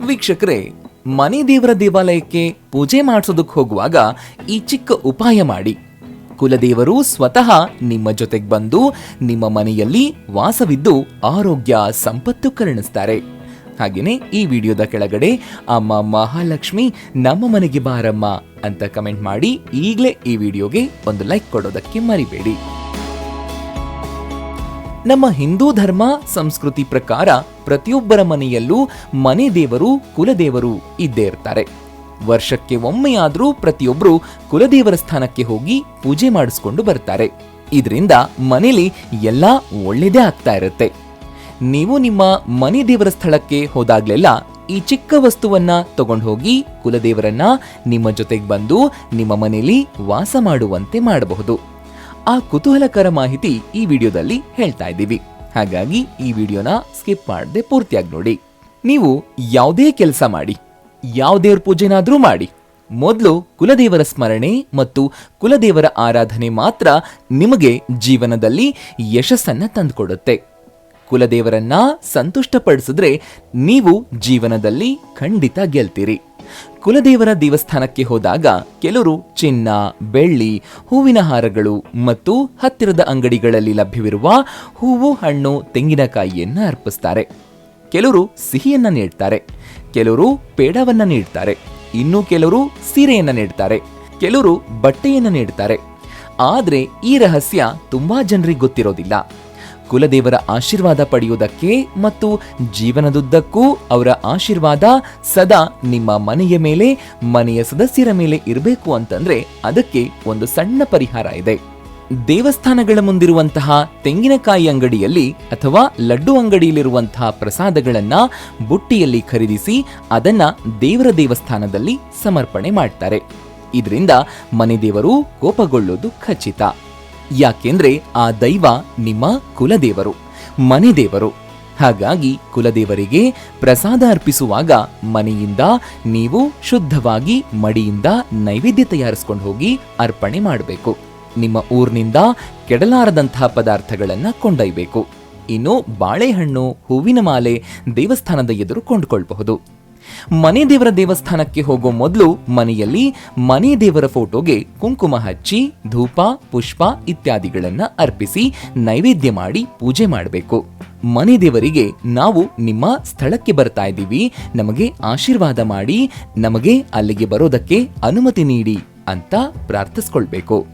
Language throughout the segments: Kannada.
ವೀಕ್ಷಕರೇ ಮನೆ ದೇವರ ದೇವಾಲಯಕ್ಕೆ ಪೂಜೆ ಮಾಡಿಸೋದಕ್ಕೆ ಹೋಗುವಾಗ ಈ ಚಿಕ್ಕ ಉಪಾಯ ಮಾಡಿ. ಕುಲದೇವರು ಸ್ವತಃ ನಿಮ್ಮ ಜೊತೆಗೆ ಬಂದು, ನಿಮ್ಮ ಮನೆಯಲ್ಲಿ ವಾಸವಿದ್ದು ಆರೋಗ್ಯ ಸಂಪತ್ತು ಕರುಣಿಸ್ತಾರೆ. ಹಾಗೆಯೇ ಈ ವಿಡಿಯೋದ ಕೆಳಗಡೆ ಅಮ್ಮ ಮಹಾಲಕ್ಷ್ಮಿ ನಮ್ಮ ಮನೆಗೆ ಬಾರಮ್ಮ ಅಂತ ಕಮೆಂಟ್ ಮಾಡಿ ಈಗಲೇ ಈ ವಿಡಿಯೋಗೆ ಒಂದು ಲೈಕ್ ಕೊಡೋದಕ್ಕೆ ಮರಿಬೇಡಿ. ನಮ್ಮ ಹಿಂದೂ ಧರ್ಮ, ಸಂಸ್ಕೃತಿ ಪ್ರಕಾರ ಪ್ರತಿಯೊಬ್ಬರ ಮನೆಯಲ್ಲೂ ಮನೆ ದೇವರು, ಕುಲದೇವರು ಇದ್ದೇ ಇರ್ತಾರೆ. ವರ್ಷಕ್ಕೆ ಒಮ್ಮೆಯಾದರೂ ಪ್ರತಿಯೊಬ್ಬರು ಕುಲದೇವರ ಸ್ಥಾನಕ್ಕೆ ಹೋಗಿ ಪೂಜೆ ಮಾಡಿಸ್ಕೊಂಡು ಬರ್ತಾರೆ. ಇದರಿಂದ ಮನೇಲಿ ಎಲ್ಲ ಒಳ್ಳೆಯದೇ ಆಗ್ತಾ ಇರುತ್ತೆ. ನೀವು ನಿಮ್ಮ ಮನೆ ದೇವರ ಸ್ಥಳಕ್ಕೆ ಹೋದಾಗ್ಲೆಲ್ಲ ಈ ಚಿಕ್ಕ ವಸ್ತುವನ್ನ ತಗೊಂಡು ಹೋಗಿ ಕುಲದೇವರನ್ನ ನಿಮ್ಮ ಜೊತೆಗೆ ಬಂದು ನಿಮ್ಮ ಮನೆಯಲ್ಲಿ ವಾಸ ಮಾಡುವಂತೆ ಮಾಡಬಹುದು. ಆ ಕುತೂಹಲಕರ ಮಾಹಿತಿ ಈ ವಿಡಿಯೋದಲ್ಲಿ ಹೇಳ್ತಾ ಇದ್ದೀವಿ. ಹಾಗಾಗಿ ಈ ವಿಡಿಯೋನ ಸ್ಕಿಪ್ ಮಾಡದೆ ಪೂರ್ತಿಯಾಗಿ ನೋಡಿ. ನೀವು ಯಾವುದೇ ಕೆಲಸ ಮಾಡಿ ಯಾವ್ದೇವ್ರ ಪೂಜೆನಾದರೂ ಮಾಡಿ, ಮೊದಲು ಕುಲದೇವರ ಸ್ಮರಣೆ ಮತ್ತು ಕುಲದೇವರ ಆರಾಧನೆ ಮಾತ್ರ ನಿಮಗೆ ಜೀವನದಲ್ಲಿ ಯಶಸ್ಸನ್ನು ತಂದುಕೊಡುತ್ತೆ. ಕುಲದೇವರನ್ನ ಸಂತುಷ್ಟಪಡಿಸಿದ್ರೆ ನೀವು ಜೀವನದಲ್ಲಿ ಖಂಡಿತ ಗೆಲ್ತೀರಿ. ಕುಲದೇವರ ದೇವಸ್ಥಾನಕ್ಕೆ ಹೋದಾಗ ಕೆಲವರು ಚಿನ್ನ, ಬೆಳ್ಳಿ, ಹೂವಿನ ಹಾರಗಳು ಮತ್ತು ಹತ್ತಿರದ ಅಂಗಡಿಗಳಲ್ಲಿ ಲಭ್ಯವಿರುವ ಹೂವು, ಹಣ್ಣು, ತೆಂಗಿನಕಾಯಿಯನ್ನು ಅರ್ಪಿಸ್ತಾರೆ. ಕೆಲವರು ಸಿಹಿಯನ್ನ ನೀಡ್ತಾರೆ. ಕೆಲವರು ಪೇಡವನ್ನ ನೀಡ್ತಾರೆ. ಇನ್ನು ಕೆಲವರು ಸೀರೆಯನ್ನ ನೀಡ್ತಾರೆ. ಕೆಲವರು ಬಟ್ಟೆಯನ್ನ ನೀಡ್ತಾರೆ. ಆದರೆ ಈ ರಹಸ್ಯ ತುಂಬಾ ಜನರಿಗೆ ಗೊತ್ತಿರೋದಿಲ್ಲ. ಕುಲದೇವರ ಆಶೀರ್ವಾದ ಪಡೆಯುವುದಕ್ಕೆ ಮತ್ತು ಜೀವನದುದ್ದಕ್ಕೂ ಅವರ ಆಶೀರ್ವಾದ ಸದಾ ನಿಮ್ಮ ಮನೆಯ ಮೇಲೆ, ಮನೆಯ ಸದಸ್ಯರ ಮೇಲೆ ಇರಬೇಕು ಅಂತಂದ್ರೆ ಅದಕ್ಕೆ ಒಂದು ಸಣ್ಣ ಪರಿಹಾರ ಇದೆ. ದೇವಸ್ಥಾನಗಳ ಮುಂದಿರುವಂತಹ ತೆಂಗಿನಕಾಯಿ ಅಂಗಡಿಯಲ್ಲಿ ಅಥವಾ ಲಡ್ಡು ಅಂಗಡಿಯಲ್ಲಿರುವಂತಹ ಪ್ರಸಾದಗಳನ್ನ ಬುಟ್ಟಿಯಲ್ಲಿ ಖರೀದಿಸಿ ಅದನ್ನ ದೇವರ ದೇವಸ್ಥಾನದಲ್ಲಿ ಸಮರ್ಪಣೆ ಮಾಡ್ತಾರೆ. ಇದರಿಂದ ಮನೆ ದೇವರು ಕೋಪಗೊಳ್ಳೋದು ಖಚಿತ. ಯಾಕೆಂದ್ರೆ ಆ ದೈವ ನಿಮ್ಮ ಕುಲದೇವರು, ಮನೆದೇವರು. ಹಾಗಾಗಿ ಕುಲದೇವರಿಗೆ ಪ್ರಸಾದ ಅರ್ಪಿಸುವಾಗ ಮನೆಯಿಂದ ನೀವು ಶುದ್ಧವಾಗಿ ಮಡಿಯಿಂದ ನೈವೇದ್ಯ ತಯಾರಿಸ್ಕೊಂಡು ಹೋಗಿ ಅರ್ಪಣೆ ಮಾಡಬೇಕು. ನಿಮ್ಮ ಊರಿನಿಂದ ಕೆಡಲಾರದಂತಹ ಪದಾರ್ಥಗಳನ್ನು ಕೊಂಡೊಯ್ಬೇಕು. ಇನ್ನು ಬಾಳೆಹಣ್ಣು, ಹೂವಿನ ಮಾಲೆ ದೇವಸ್ಥಾನದ ಎದುರು ಕೊಂಡುಕೊಳ್ಬಹುದು. ಮನೆ ದೇವರ ದೇವಸ್ಥಾನಕ್ಕೆ ಹೋಗೋ ಮೊದಲು ಮನೆಯಲ್ಲಿ ಮನೆ ದೇವರ ಫೋಟೋಗೆ ಕುಂಕುಮ ಹಚ್ಚಿ, ಧೂಪ, ಪುಷ್ಪ ಇತ್ಯಾದಿಗಳನ್ನ ಅರ್ಪಿಸಿ ನೈವೇದ್ಯ ಮಾಡಿ ಪೂಜೆ ಮಾಡಬೇಕು. ಮನೆ ದೇವರಿಗೆ ನಾವು ನಿಮ್ಮ ಸ್ಥಳಕ್ಕೆ ಬರ್ತಾ ಇದ್ದೀವಿ. ನಮಗೆ ಆಶೀರ್ವಾದ ಮಾಡಿ, ನಮಗೆ ಅಲ್ಲಿಗೆ ಬರೋದಕ್ಕೆ ಅನುಮತಿ ನೀಡಿ ಅಂತ ಪ್ರಾರ್ಥಿಸ್ಕೊಳ್ಬೇಕು.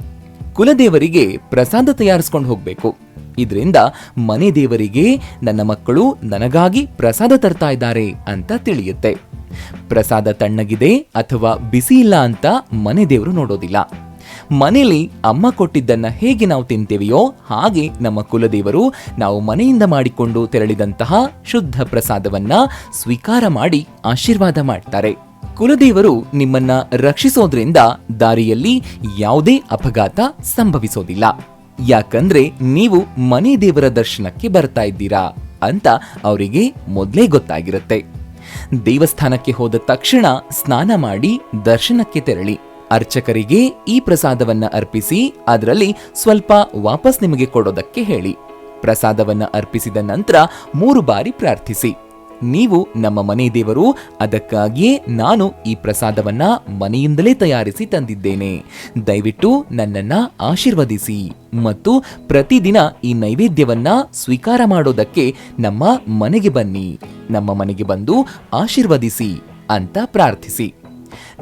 ಕುಲದೇವರಿಗೆ ಪ್ರಸಾದ ತಯಾರಿಸ್ಕೊಂಡು ಹೋಗ್ಬೇಕು. ಇದರಿಂದ ಮನೆ ದೇವರಿಗೆ ನನ್ನ ಮಕ್ಕಳು ನನಗಾಗಿ ಪ್ರಸಾದ ತರ್ತಾ ಇದ್ದಾರೆ ಅಂತ ತಿಳಿಯುತ್ತೆ. ಪ್ರಸಾದ ತಣ್ಣಗಿದೆ ಅಥವಾ ಬಿಸಿ ಇಲ್ಲ ಅಂತ ಮನೆ ದೇವರು ನೋಡೋದಿಲ್ಲ. ಮನೆಯಲ್ಲಿ ಅಮ್ಮ ಕೊಟ್ಟಿದ್ದನ್ನ ಹೇಗೆ ನಾವು ತಿಂತೇವೆಯೋ ಹಾಗೆ ನಮ್ಮ ಕುಲದೇವರು ನಾವು ಮನೆಯಿಂದ ಮಾಡಿಕೊಂಡು ತೆರಳಿದಂತಹ ಶುದ್ಧ ಪ್ರಸಾದವನ್ನ ಸ್ವೀಕಾರ ಮಾಡಿ ಆಶೀರ್ವಾದ ಮಾಡ್ತಾರೆ. ಕುಲದೇವರು ನಿಮ್ಮನ್ನ ರಕ್ಷಿಸೋದ್ರಿಂದ ದಾರಿಯಲ್ಲಿ ಯಾವುದೇ ಅಪಘಾತ ಸಂಭವಿಸೋದಿಲ್ಲ. ಯಾಕಂದ್ರೆ ನೀವು ಮನೆ ದೇವರ ದರ್ಶನಕ್ಕೆ ಬರ್ತಾ ಇದ್ದೀರಾ ಅಂತ ಅವರಿಗೆ ಮೊದಲೇ ಗೊತ್ತಾಗಿರುತ್ತೆ. ದೇವಸ್ಥಾನಕ್ಕೆ ಹೋದ ತಕ್ಷಣ ಸ್ನಾನ ಮಾಡಿ ದರ್ಶನಕ್ಕೆ ತೆರಳಿ. ಅರ್ಚಕರಿಗೆ ಈ ಪ್ರಸಾದವನ್ನ ಅರ್ಪಿಸಿ ಅದರಲ್ಲಿ ಸ್ವಲ್ಪ ವಾಪಸ್ ನಿಮಗೆ ಕೊಡೋದಕ್ಕೆ ಹೇಳಿ. ಪ್ರಸಾದವನ್ನ ಅರ್ಪಿಸಿದ ನಂತರ ಮೂರು ಬಾರಿ ಪ್ರಾರ್ಥಿಸಿ. ನೀವು ನಮ್ಮ ಮನೆ ದೇವರು, ಅದಕ್ಕಾಗಿಯೇ ನಾನು ಈ ಪ್ರಸಾದವನ್ನ ಮನೆಯಿಂದಲೇ ತಯಾರಿಸಿ ತಂದಿದ್ದೇನೆ. ದಯವಿಟ್ಟು ನನ್ನನ್ನ ಆಶೀರ್ವದಿಸಿ ಮತ್ತು ಪ್ರತಿದಿನ ಈ ನೈವೇದ್ಯವನ್ನ ಸ್ವೀಕಾರ ಮಾಡೋದಕ್ಕೆ ನಮ್ಮ ಮನೆಗೆ ಬನ್ನಿ. ನಮ್ಮ ಮನೆಗೆ ಬಂದು ಆಶೀರ್ವದಿಸಿ ಅಂತ ಪ್ರಾರ್ಥಿಸಿ.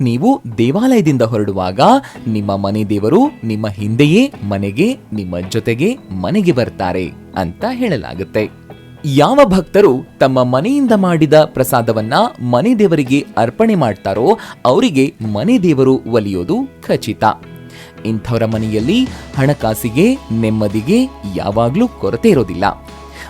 ನೀವು ದೇವಾಲಯದಿಂದ ಹೊರಡುವಾಗ ನಿಮ್ಮ ಮನೆ ದೇವರು ನಿಮ್ಮ ಹಿಂದೆಯೇ ಮನೆಗೆ, ನಿಮ್ಮ ಜೊತೆಗೆ ಮನೆಗೆ ಬರ್ತಾರೆ ಅಂತ ಹೇಳಲಾಗುತ್ತೆ. ಯಾವ ಭಕ್ತರು ತಮ್ಮ ಮನೆಯಿಂದ ಮಾಡಿದ ಪ್ರಸಾದವನ್ನ ಮನೆ ದೇವರಿಗೆ ಅರ್ಪಣೆ ಮಾಡ್ತಾರೋ ಅವರಿಗೆ ಮನೆ ದೇವರು ಒಲಿಯೋದು ಖಚಿತ. ಇಂಥವರ ಮನೆಯಲ್ಲಿ ಹಣಕಾಸಿಗೆ, ನೆಮ್ಮದಿಗೆ ಯಾವಾಗ್ಲೂ ಕೊರತೆ ಇರೋದಿಲ್ಲ.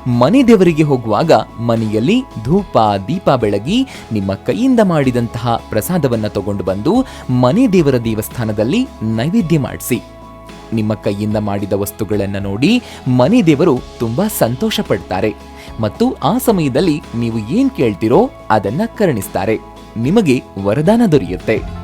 ಮನೆ ದೇವರಿಗೆ ಹೋಗುವಾಗ ಮನೆಯಲ್ಲಿ ಧೂಪ, ದೀಪ ಬೆಳಗಿ ನಿಮ್ಮ ಕೈಯಿಂದ ಮಾಡಿದಂತಹ ಪ್ರಸಾದವನ್ನ ತಗೊಂಡು ಬಂದು ಮನೆ ದೇವರ ದೇವಸ್ಥಾನದಲ್ಲಿ ನೈವೇದ್ಯ ಮಾಡಿಸಿ. ನಿಮ್ಮ ಕೈಯಿಂದ ಮಾಡಿದ ವಸ್ತುಗಳನ್ನು ನೋಡಿ ಮನೆ ದೇವರು ತುಂಬ ಸಂತೋಷ ಪಡ್ತಾರೆ ಮತ್ತು ಆ ಸಮಯದಲ್ಲಿ ನೀವು ಏನು ಕೇಳ್ತಿರೋ ಅದನ್ನ ಕರುಣಿಸ್ತಾರೆ. ನಿಮಗೆ ವರದಾನ ದೊರೆಯುತ್ತೆ.